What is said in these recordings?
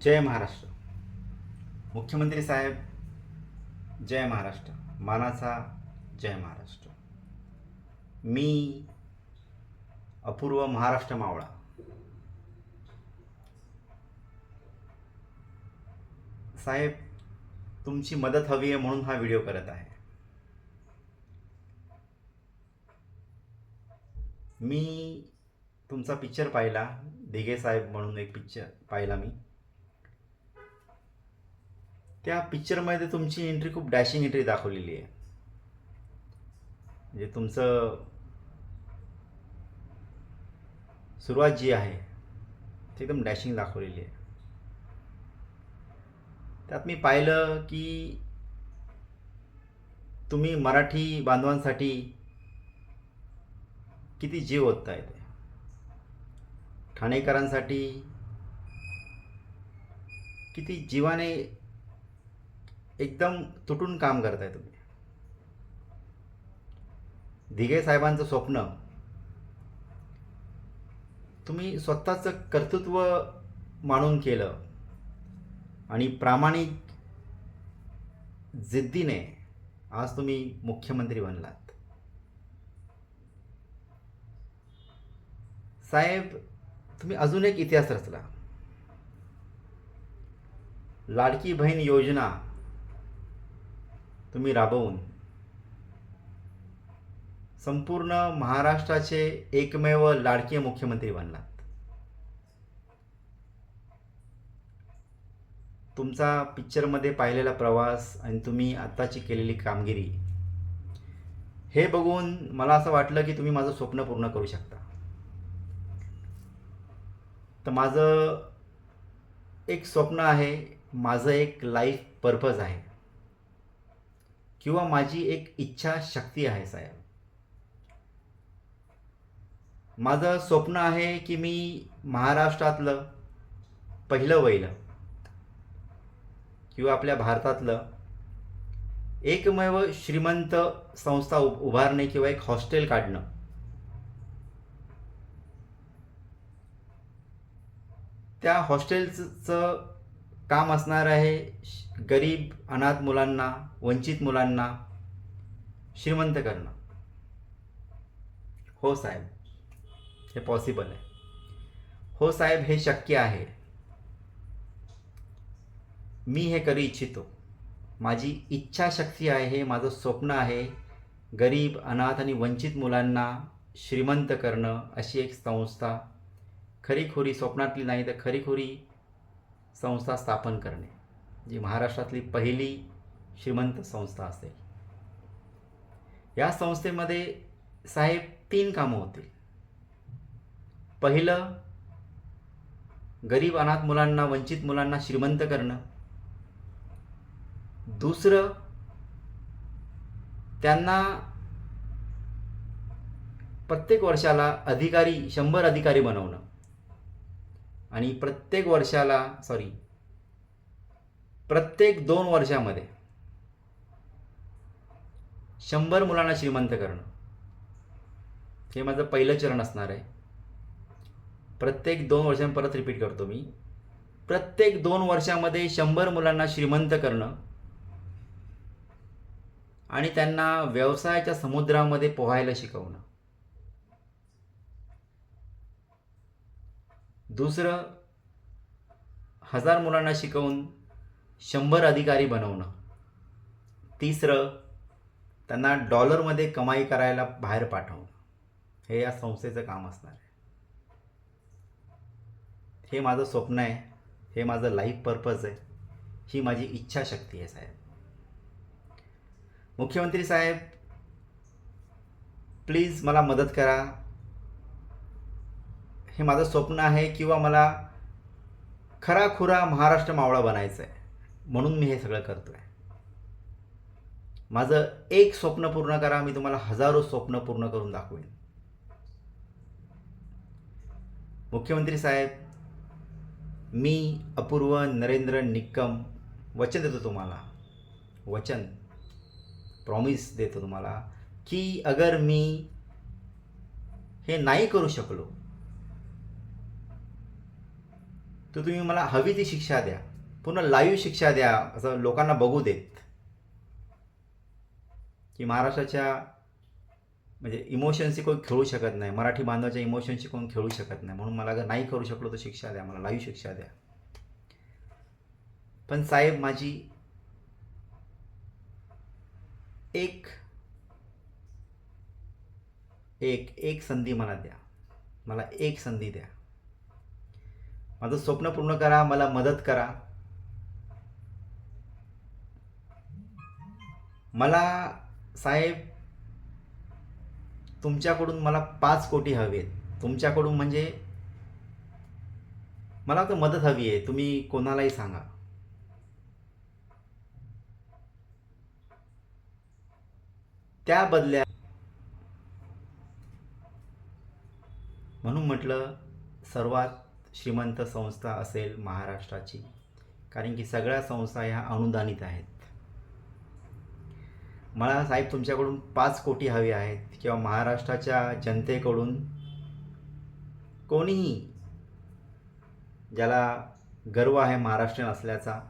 जय महाराष्ट्र. मुख्यमंत्री साहेब जय महाराष्ट्र. मानाचा जय महाराष्ट्र. मी अपूर्व महाराष्ट्र मावळा. साहेब तुमची मदत हवी आहे म्हणून हा व्हिडिओ करत आहे. मी तुमचा पिक्चर पाहिला दिघे साहेब म्हणून एक पिक्चर पाहिला मी. त्या पिक्चरमध्ये तुमची एंट्री खूप डॅशिंग एंट्री दाखवलेली आहे. म्हणजे तुमचं सुरुवात जी आहे ती एकदम डॅशिंग दाखवलेली आहे. त्यात मी पाहिलं की तुम्ही मराठी बांधवांसाठी किती जीव ओतताय ते. ठाणेकरांसाठी किती जीवाने एकदम तुटून काम करताय तुम्ही. दिघे साहेबांचं स्वप्न तुम्ही स्वतःचं कर्तृत्व मानून केलं आणि प्रामाणिक जिद्दीने आज तुम्ही मुख्यमंत्री बनलात. साहेब तुम्ही अजून एक इतिहास रचला. लाडकी बहीण योजना तुम्ही राबवून. संपूर्ण महाराष्ट्राचे एकमेव लाडके मुख्यमंत्री बनलात. तुमचा पिक्चरमध्ये पाहिलेला प्रवास आणि तुम्ही आत्ताची केलेली कामगिरी हे बघून मला असं वाटलं की तुम्ही माझं स्वप्न पूर्ण करू शकता. तर माझं एक स्वप्न आहे माझं एक लाईफ पर्पज आहे. किंवा माझी एक इच्छा शक्ती आहे साहेब. माझं स्वप्न आहे की मी महाराष्ट्रातलं पहिलं वैलं किंवा आपल्या भारतातलं एकमेव श्रीमंत संस्था उभारणे किंवा एक हॉस्टेल काढणं. त्या हॉस्टेलचं काम असणार आहे श- गरीब अनाथ मुलांना वंचित मुलांना श्रीमंत करणं. हो साहेब हे पॉसिबल आहे. हो साहेब हे शक्य आहे. मी हे करू इच्छितो. माझी इच्छाशक्ती आहे हे माझं स्वप्न आहे गरीब अनाथ आणि वंचित मुलांना श्रीमंत करणं अशी एक संस्था खरीखुरी स्वप्नातली नाही तर खरीखुरी संस्था स्थापन करणे जी महाराष्ट्रातली पहिली श्रीमंत संस्था असेल या संस्थेमध्ये साहेब तीन कामं होतील. पहिलं गरीब अनाथ मुलांना वंचित मुलांना श्रीमंत करणं. दुसरं त्यांना प्रत्येक वर्षाला अधिकारी शंभर अधिकारी बनवणं. आणि प्रत्येक वर्षाला सॉरी प्रत्येक दोन वर्षामध्ये शंभर मुलांना श्रीमंत करणं. हे माझं पहिलं चरण असणार आहे. प्रत्येक दोन वर्षांनी परत रिपीट करतो मी. प्रत्येक दोन वर्षामध्ये शंभर मुलांना श्रीमंत करणं आणि त्यांना व्यवसायाच्या समुद्रामध्ये पोहायला शिकवणं. दुसरं हजार मुलांना शिकवून शंभर अधिकारी बनवणं. तिसरं त्यांना डॉलरमध्ये कमाई करायला बाहेर पाठवणं. हे या संस्थेचं काम असणार आहे. हे माझं स्वप्न आहे. हे माझं लाईफ पर्पज आहे. ही माझी इच्छाशक्ती आहे साहेब. मुख्यमंत्री साहेब प्लीज मला मदत करा. हे माझं स्वप्न आहे किंवा मला खरा खुरा महाराष्ट्र मावळा बनायचं आहे म्हणून मी हे सगळं करतो आहे माझं एक स्वप्न पूर्ण करा मी तुम्हाला हजारो स्वप्न पूर्ण करून दाखवेन. मुख्यमंत्री साहेब मी अपूर्व नरेंद्र निक्कम वचन देतो तुम्हाला. वचन प्रॉमिस देतो तुम्हाला की अगर मी हे नाही करू शकलो तर तुम्ही मला हवी ती शिक्षा द्या. पूर्ण लाईव्ह शिक्षा द्या. असं लोकांना बघू देत. की महाराष्ट्राच्या म्हणजे इमोशन्सशी कोण खेळू शकत नाही. मराठी बांधवाच्या इमोशनशी कोण खेळू शकत नाही. म्हणून मला जर नाही करू शकलो तर शिक्षा द्या. मला लाईव्ह शिक्षा द्या. पण साहेब माझी एक एक एक संधी मला द्या. मला एक संधी द्या. माझं स्वप्न पूर्ण करा मला मदत करा. मला साहेब तुमच्याकडून मला पाच कोटी हवेत. तुमच्याकडून म्हणजे मला तर मदत हवी आहे तुम्ही कोणालाही सांगा. त्या बदल्या म्हणून म्हटलं सर्वात श्रीमंत संस्था असेल महाराष्ट्राची. कारण की सगळ्या संस्था ह्या अनुदानित आहेत. मला साहेब तुमच्याकडून पाच कोटी हवी आहेत किंवा महाराष्ट्राच्या जनतेकडून कोणीही ज्याला गर्व आहे महाराष्ट्रीयन असल्याचा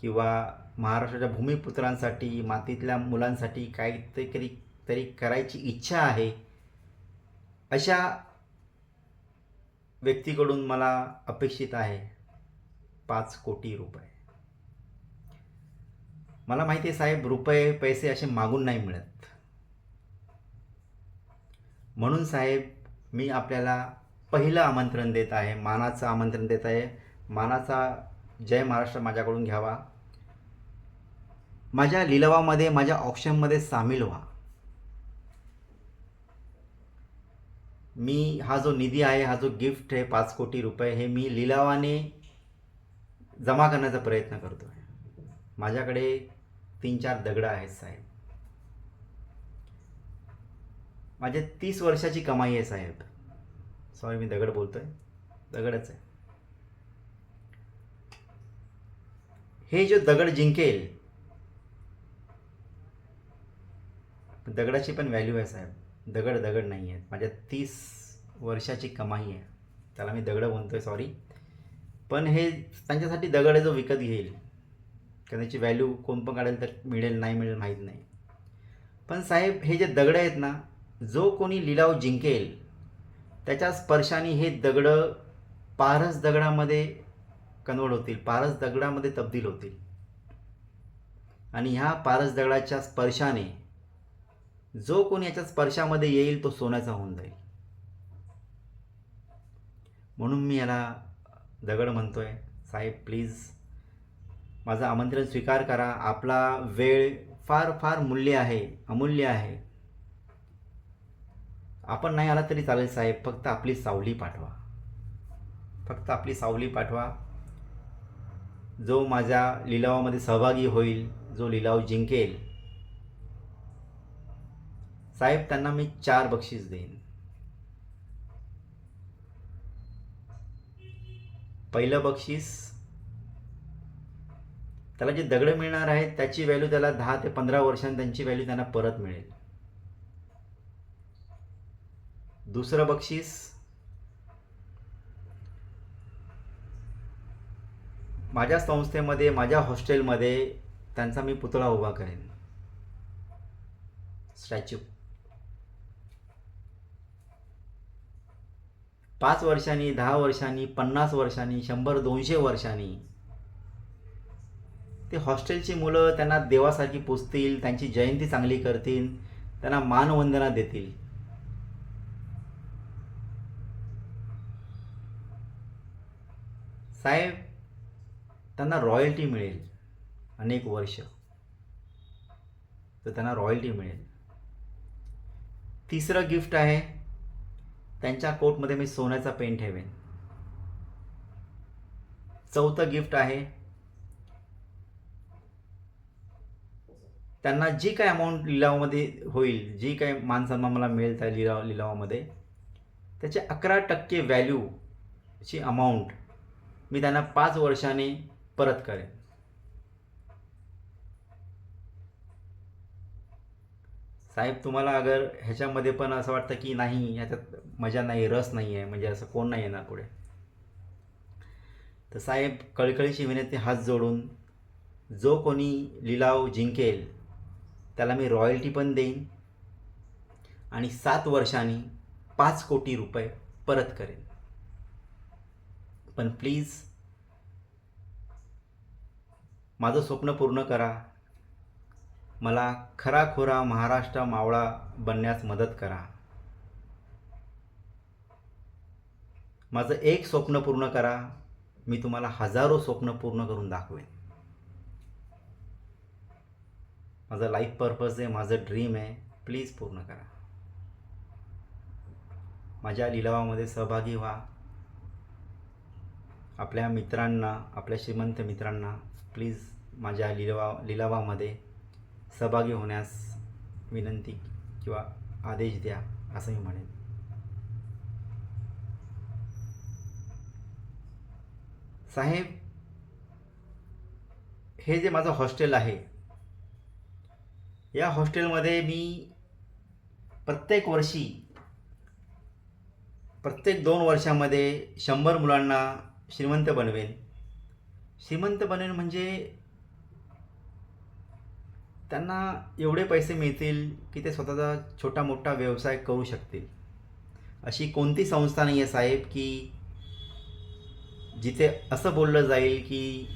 किंवा महाराष्ट्राच्या भूमिपुत्रांसाठी मातीतल्या मुलांसाठी काहीतरी तरी करायची इच्छा आहे अशा व्यक्तीकडून मला अपेक्षित आहे पाच कोटी रुपये. मला माहिती आहे साहेब रुपये पैसे असे मागून नाही मिळत. म्हणून साहेब मी आपल्याला पहिलं आमंत्रण देत आहे मानाचं आमंत्रण देत आहे. मानाचा जय महाराष्ट्र माझ्याकडून घ्यावा. माझ्या लिलावामध्ये माझ्या ऑप्शनमध्ये सामील व्हा. मी हा जो निधी आहे हा जो गिफ्ट आहे पाच कोटी रुपये हे मी लिलावाने जमा करण्याचा प्रयत्न करतो आहे माझ्याकडे तीन चार दगडं आहेत साहेब. माझ्या तीस वर्षाची कमाई आहे साहेब. सॉरी मी दगड बोलतो आहे दगडच आहे. हे जो दगड जिंकेल दगडाची पण व्हॅल्यू आहे साहेब. दगड दगड नाही आहेत. माझ्या तीस वर्षाची कमाई आहे. त्याला मी दगडं म्हणतो आहे सॉरी पण हे त्यांच्यासाठी दगड जो विकत घेईल कारण त्याची व्हॅल्यू कोण पण काढेल तर मिळेल नाही मिळेल माहीत नाही. पण साहेब हे जे दगडं आहेत ना जो कोणी लिलाव जिंकेल त्याच्या स्पर्शाने हे दगडं पारस दगडामध्ये कन्वर्ट होतील पारस दगडामध्ये तब्दील होतील. आणि ह्या पारस दगडाच्या स्पर्शाने जो कोणी याच्या स्पर्शामध्ये येईल तो सोन्याचा होऊन जाईल. म्हणून मी याला दगड म्हणतोय. साहेब प्लीज माझं आमंत्रण स्वीकार करा. आपला वेळ फार फार मूल्य आहे अमूल्य आहे. आपण नाही आला तरी चालेल साहेब. फक्त आपली सावली पाठवा. फक्त आपली सावली पाठवा. जो माझ्या लिलावामध्ये सहभागी होईल जो लिलाव जिंकेल साहेब त्यांना मी चार बक्षीस देईन. पहिलं बक्षीस त्याला जे दगड मिळणार आहेत त्याची व्हॅल्यू त्याला दहा ते पंधरा वर्षांनी त्यांची व्हॅल्यू त्यांना परत मिळेल. दुसरं बक्षीस माझ्या संस्थेमध्ये माझ्या हॉस्टेलमध्ये त्यांचा मी पुतळा उभा करेन. स्टॅच्यू पाच वर्षांनी दहा वर्षांनी पन्नास वर्षांनी शंभर दोनशे वर्षांनी. ते हॉस्टेलची मुलं त्यांना देवासारखी पुजतील त्यांची जयंती चांगली करतील त्यांना मानवंदना देतील. साहेब त्यांना रॉयल्टी मिळेल अनेक वर्ष. तर त्यांना रॉयल्टी मिळेल. तिसरं गिफ्ट आहे त्यांच्या कोटमध्ये मी सोन्याचा पेन ठेवेन. चौथं गिफ्ट आहे. त्यांना जी काय अमाऊंट लिलावामध्ये होईल जी काय मानसन्मान मला मिळेल त्या लिलाव लिलावामध्ये त्याचे अकरा टक्के व्हॅल्यूची अमाऊंट मी त्यांना पाच वर्षाने परत करेन. साहेब तुम्हाला अगर ह्याच्यामध्ये पण असं वाटतं की नाही ह्याच्यात मजा नाही रस नाही आहे म्हणजे असं कोण नाही येणार पुढे? तर साहेब कळकळीची विनंती हात जोडून जो कोणी लिलाव जिंकेल त्याला मी रॉयल्टी पण देईन आणि सात वर्षांनी पाच कोटी रुपये परत करेन. पण प्लीज माझं स्वप्न पूर्ण करा. मला खराखुरा महाराष्ट्र मावळा बनण्यास मदत करा. माझं एक स्वप्न पूर्ण करा. मी तुम्हाला हजारो स्वप्न पूर्ण करून दाखवेन. माझं लाईफ पर्पज आहे माझं ड्रीम आहे. प्लीज पूर्ण करा. माझ्या लिलावामध्ये सहभागी व्हा. आपल्या मित्रांना आपल्या श्रीमंत मित्रांना प्लीज माझ्या लिलावा लिलावामध्ये सहभागी होण्यास विनंती किंवा आदेश द्या असं मी म्हणेन. साहेब हे जे माझं हॉस्टेल आहे या हॉस्टेलमध्ये मी प्रत्येक वर्षी प्रत्येक दोन वर्षामध्ये शंभर मुलांना श्रीमंत बनवेन. श्रीमंत बनवेन म्हणजे त्यांना एवढे पैसे मिळतील की ते स्वतःचा छोटा मोठा व्यवसाय करू शकतील. अशी कोणती संस्था नाही आहे साहेब की जिथे असं बोललं जाईल की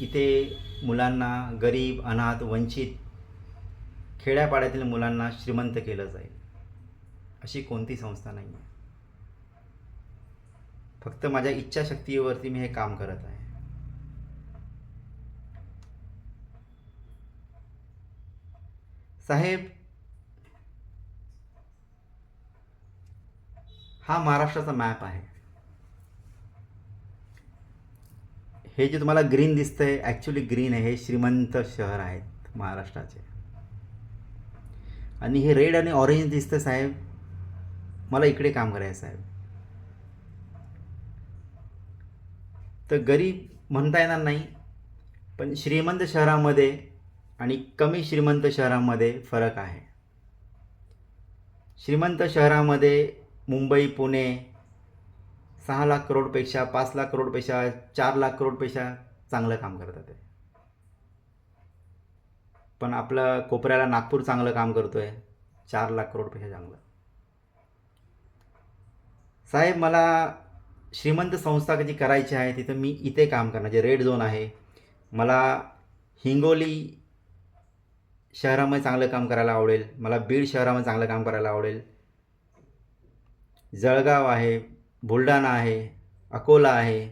इथे मुलांना गरीब अनाथ वंचित खेड्यापाड्यातील मुलांना श्रीमंत केलं जाईल. अशी कोणती संस्था नाही आहे फक्त माझ्या इच्छाशक्तीवरती मी हे काम करत आहे. साहेब हा महाराष्ट्राचा मॅप आहे. हे जे तुम्हाला ग्रीन दिसतंय ॲक्च्युली ग्रीन आहे. हे श्रीमंत शहर आहेत महाराष्ट्राचे. आणि हे रेड आणि ऑरेंज दिसतं साहेब. मला इकडे काम करायचं साहेब. तर गरीब म्हणता येणार नाही पण श्रीमंत शहरामध्ये आणि कमी श्रीमंत शहरामध्ये फरक आहे. श्रीमंत शहरामध्ये मुंबई पुणे सहा लाख करोडपेक्षा पाच लाख करोडपेक्षा चार लाख करोडपेक्षा चांगलं काम करतात ते. पण आपलं कोपऱ्याला नागपूर चांगलं काम करतो आहे चार लाख करोडपेक्षा चांगलं. साहेब मला श्रीमंत संस्था कधी करायची आहे तिथं मी इथे काम करणार जे रेड झोन आहे. मला हिंगोली शहरामध्ये चांगलं काम करायला आवडेल. मला बीड शहरामध्ये चांगलं काम करायला आवडेल. जळगाव आहे बुलढाणा आहे अकोला आहे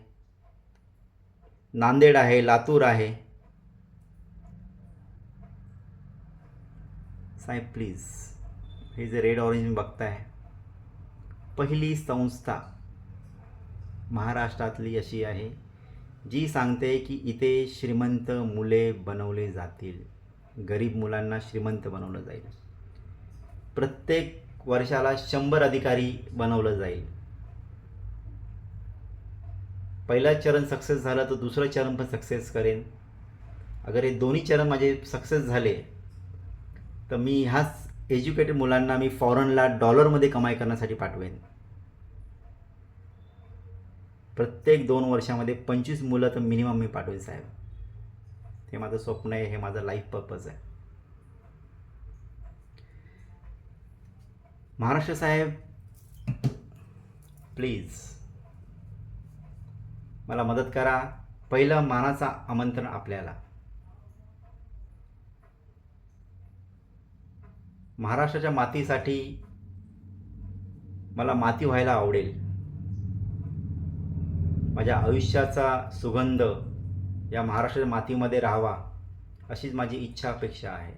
नांदेड आहे लातूर आहे. साहेब प्लीज हे जे रेड ऑरेंज बघताय पहिली संस्था महाराष्ट्रातली अशी आहे जी सांगते की इथे श्रीमंत मुले बनवले जातील. गरीब मुलांना श्रीमंत बनवलं जाईल. प्रत्येक वर्षाला शंभर अधिकारी बनवलं जाईल. पहिलं चरण सक्सेस झालं तर दुसरं चरण पण सक्सेस करेन. अगर हे दोन्ही चरण माझे सक्सेस झाले तर मी ह्याच एज्युकेटेड मुलांना मी फॉरेनला डॉलरमध्ये कमाई करण्यासाठी पाठवेन. प्रत्येक दोन वर्षामध्ये पंचवीस मुलं तर मिनिमम मी पाठवेन साहेब. हे माझं स्वप्न आहे हे माझं लाईफ पर्पज आहे. महाराष्ट्र साहेब प्लीज मला मदत करा. पहिलं मानाचा आमंत्रण आपल्याला. महाराष्ट्राच्या मातीसाठी मला माती व्हायला आवडेल. माझ्या आयुष्याचा सुगंध या महाराष्ट्राच्या मातीमध्ये राहावा अशीच माझी इच्छा अपेक्षा आहे.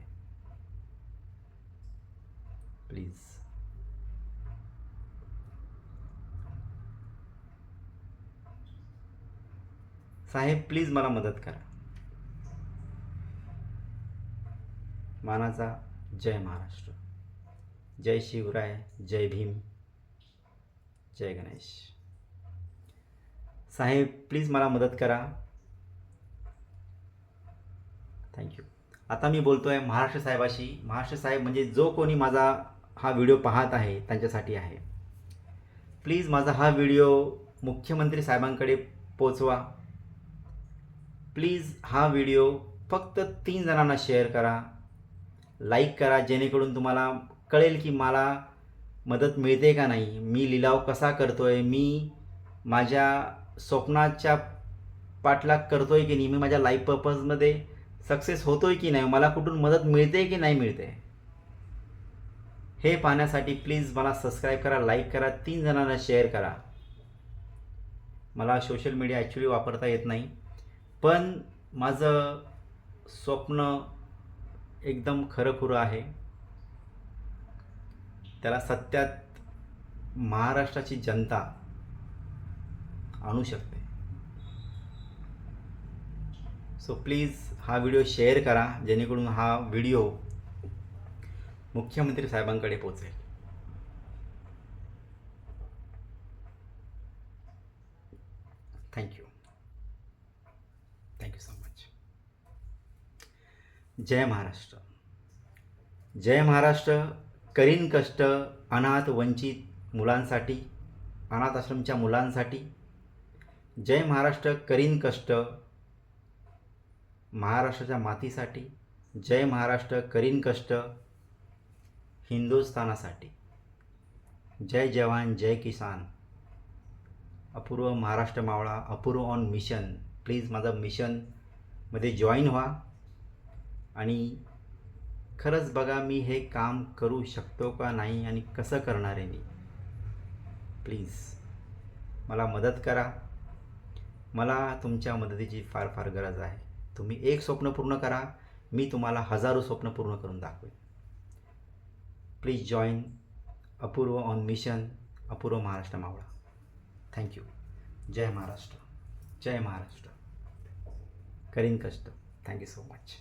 प्लीज साहेब प्लीज मला मदत करा. मानाचा जय महाराष्ट्र. जय शिवराय जय भीम जय गणेश. साहेब प्लीज मला मदत करा. थँक्यू आता मी बोलतो आहे महाराष्ट्र साहेबाशी. महाराष्ट्र साहेब म्हणजे जो कोणी माझा हा व्हिडिओ पाहत आहे त्यांच्यासाठी आहे. प्लीज माझा हा व्हिडिओ मुख्यमंत्री साहेबांकडे पोचवा. प्लीज हा व्हिडिओ फक्त तीन जणांना शेअर करा. लाईक करा जेणेकरून तुम्हाला कळेल की मला मदत मिळते का नाही. मी लिलाव कसा करतो आहे मी माझ्या स्वप्नाच्या पाठलाग करतो आहे की नाही मी माझ्या लाईफ पर्पजमध्ये सक्सेस होतो आहे की नाही मला कुठून मदत मिळते की नाही मिळते? हे पाहण्यासाठी प्लीज मला सबस्क्राईब करा लाईक करा तीन जणांना शेअर करा. मला सोशल मीडिया ॲक्च्युली वापरता येत नाही. पण माझं स्वप्न एकदम खरंखुरं आहे. त्याला सत्यात महाराष्ट्राची जनता आणू शकते. सो प्लीज हा व्हिडिओ शेअर करा जेणेकरून हा व्हिडिओ मुख्यमंत्री साहेबांकडे पोचेल thank you thank you so much जय महाराष्ट्र. जय महाराष्ट्र करीन कष्ट अनाथ वंचित मुलांसाठी अनाथ आश्रमच्या मुलांसाठी. जय महाराष्ट्र करीन कष्ट महाराष्ट्राच्या मातीसाठी जय महाराष्ट्र करीन कष्ट हिंदुस्थानासाठी. जय जवान जय किसान. अपूर्व महाराष्ट्र मावळा अपूर्व ऑन मिशन प्लीज माझं मिशनमध्ये जॉईन व्हा. आणि खरंच बघा मी हे काम करू शकतो का नाही आणि कसं करणार आहे मी. प्लीज मला मदत करा. मला तुमच्या मदतीची फार फार गरज आहे. तुम्ही एक स्वप्न पूर्ण करा मी तुम्हाला हजारो स्वप्न पूर्ण करून दाखवेन. Please join Apurva on mission Apurva Maharashtra मावळा थँक्यू जय महाराष्ट्र जय महाराष्ट्र करीन कष्ट थँक्यू सो मच